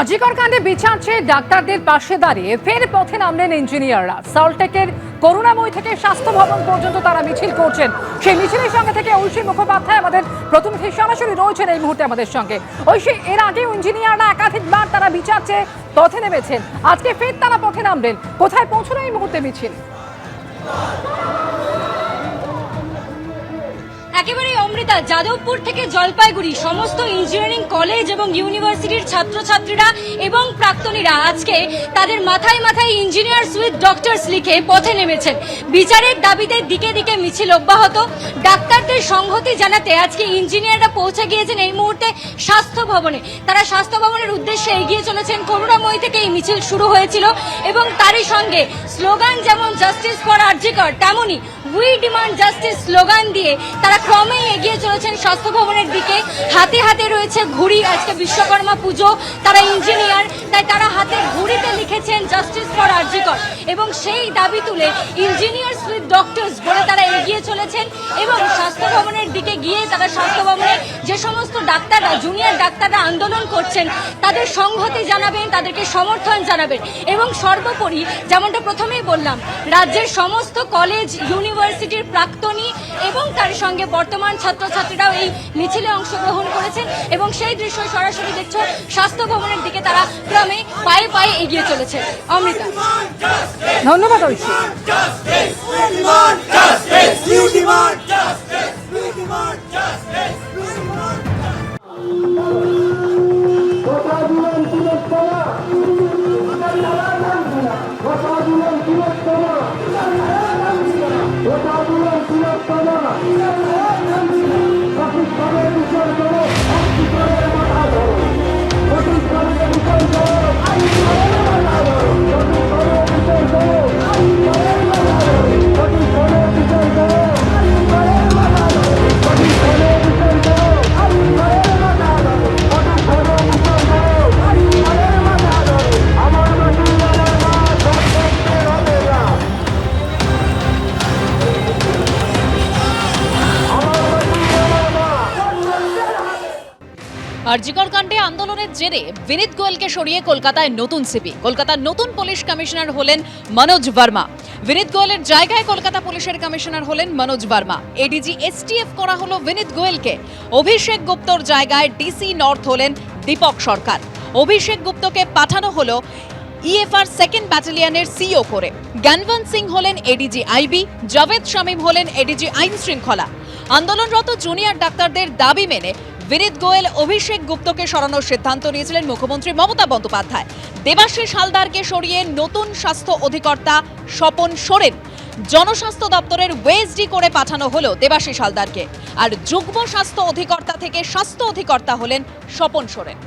আজিকর কাণ্ডে বিচারছে ডাক্তারদের পাশে দাঁড়িয়ে ফের পথে নামলেন ইঞ্জিনিয়াররা। সল্টেকের করুণাময় থেকে স্বাস্থ্য ভবন পর্যন্ত তারা মিছিল করছেন। সেই মিছিলের সঙ্গে থেকে ঐশী মুখোপাধ্যায় আমাদের প্রতিনিধি সরাসরি রয়েছেন এই মুহূর্তে আমাদের সঙ্গে। ঐশী, এর আগেও ইঞ্জিনিয়াররা একাধিকবার তারা বিচারছে পথে নেমেছেন। আজকে ফের তারা পথে নামলেন। কোথায় পৌঁছলো এই মুহূর্তে মিছিল? একেবারে অমৃতা, যাদবপুর থেকে জলপাইগুড়ি, সমস্ত ইঞ্জিনিয়ারিং কলেজ এবং ইউনিভার্সিটির ছাত্রছাত্রীরা এবং প্রাক্তনীরা আজকে তাদের মাথায় মাথায় ইঞ্জিনিয়ার্স উইথ ডক্টরস লিখে পথে নেমেছেন। বিচারের দাবিতে দিকে দিকে মিছিল অব্যাহত। ডাক্তারদের সংহতি জানাতে আজকে ইঞ্জিনিয়াররা পৌঁছে গিয়েছেন এই মুহূর্তে স্বাস্থ্য ভবনে। তারা স্বাস্থ্য ভবনের উদ্দেশ্যে এগিয়ে চলেছেন। করুণাময়ী থেকে এই মিছিল শুরু হয়েছিল এবং তারই সঙ্গে স্লোগান যেমন জাস্টিস ফর আরজিকর তেমনই উই ডিমান্ড জাস্টিস স্লোগান দিয়ে তারা ক্রমেই এগিয়ে চলেছেন স্বাস্থ্য ভবনের দিকে। হাতে হাতে রয়েছে ঘুড়ি, আজকে বিশ্বকর্মা পুজো। তারা ইঞ্জিনিয়ার, তাই তারা হাতে ঘুড়িতে লিখেছেন, জাস্টিস ফর আর্জিকর এবং সেই দাবি তুলে ইঞ্জিনিয়ার্স উইথ ডক্টরস বলে তারা এগিয়ে চলেছেন এবং স্বাস্থ্য ভবনের দিকে গিয়ে তারা স্বাস্থ্য ভবনে যে সমস্ত ডাক্তাররা, জুনিয়র ডাক্তাররা আন্দোলন করছেন, তাদের সংহতি জানাবেন, তাদেরকে সমর্থন জানাবেন এবং সর্বোপরি যেমনটা প্রথমেই বললাম, রাজ্যের সমস্ত কলেজ, ইউনিভার্সিটির প্রাক্তনী এবং তার সঙ্গে বর্তমান ছাত্রছাত্রীরাও এই মিছিলে অংশগ্রহণ করেছেন এবং সেই দৃশ্য সরাসরি দেখছ, স্বাস্থ্য ভবনের দিকে তারা ক্রমে পায়ে পায়ে এগিয়ে চলেছে। অমৃতা। ধন্যবাদ ঐশী আরজিকর কাণ্ডে আন্দোলনের জেরে বিনীত গোয়েলকে সরিয়ে কলকাতায় নতুন সিপি কলকাতার নতুন পুলিশ কমিশনার হলেন মনোজ বর্মা। বিনীত গোয়েলের জায়গায় কলকাতা পুলিশের কমিশনার হলেন মনোজ বর্মা। এডিজি এসটিএফ করা হলো বিনীত গোয়েলকে। অভিষেক গুপ্তর জায়গায় ডিসি নর্থ হলেন দীপক সরকার। অভিষেক গুপ্তকে পাঠানো হলো ইএফআর সেকেন্ড ব্যাটালিয়নের সিও করে। জ্ঞানবন্ত সিং হলেন এডিজি আইবি, জাভেদ শামীম হলেন এডিজি আইন শৃঙ্খলা আন্দোলনরত জুনিয়র ডাক্তারদের দাবি মেনে বিনীত গোয়েল, অভিষেক গুপ্তকে সরানোর সিদ্ধান্ত নিয়েছিলেন মুখ্যমন্ত্রী মমতা বন্দ্যোপাধ্যায়। দেবাশিস হালদারকে সরিয়ে নতুন স্বাস্থ্য অধিকর্তা স্বপন সোরেন। জনস্বাস্থ্য দপ্তরের ওয়েসডি করে পাঠানো হলো দেবাশিস হালদারকে। আর যুগ্ম স্বাস্থ্য অধিকর্তা থেকে স্বাস্থ্য অধিকর্তা হলেন স্বপন সোরেন।